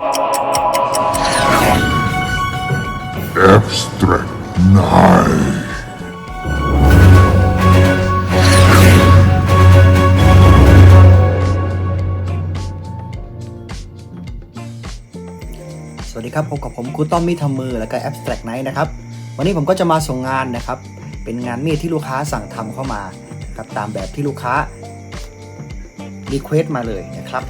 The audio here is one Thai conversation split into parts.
Abstract Night. สวัสดีครับพบกับผมครูต้อมมีดทำมือแล้วก็ Abstract Night นะครับ วันนี้ผมก็จะมาส่งงานนะครับ เป็นงานมีดที่ลูกค้าสั่งทำเข้ามานะครับตามแบบที่ลูกค้ารีเควสตมาเลยนะครับ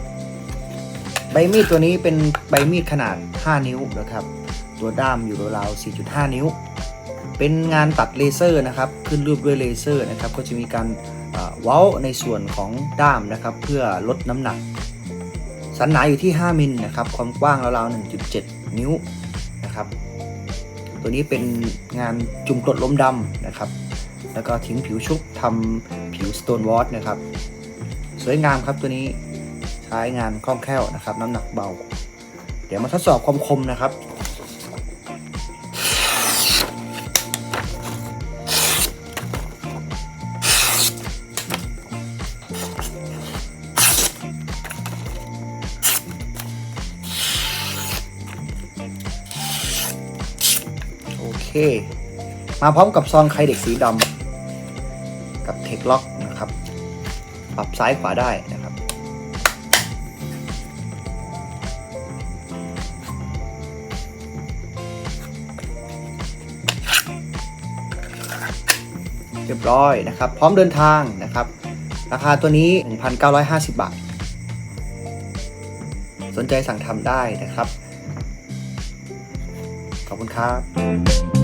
ใบมีดตัวนี้เป็นใบมีดขนาด 5 นิ้วนะครับ ตัวด้ามอยู่ราวๆ4.5 นิ้ว เป็นงานตัดเลเซอร์นะครับ ขึ้นรูปด้วยเลเซอร์นะครับ ก็จะมีการเอ่อเว้าในส่วนของด้ามนะครับ เพื่อลดน้ำหนัก สันหนาอยู่ที่ 5 มิลนะครับ ความกว้างราวๆ1.7 นิ้วนะครับ ตัวนี้เป็นงานจุ่มกรดล้มดำนะครับ แล้วก็ทิ้งผิวชุบทำผิวสโตนวอตนะครับ สวยงามครับตัวนี้ ใช้งานคล่องแคล่วนะครับ น้ำหนักเบา เดี๋ยวมาทดสอบความคมนะครับโอเคมาพร้อมกับซองไคเด็กสีดำกับเทคล็อกนะครับ ปรับซ้ายขวาได้นะ รียบร้อยนะครับ พร้อมเดินทางนะครับ ราคาตัวนี้ 1,950 บาท สนใจสั่งทำได้นะครับ ขอบคุณครับ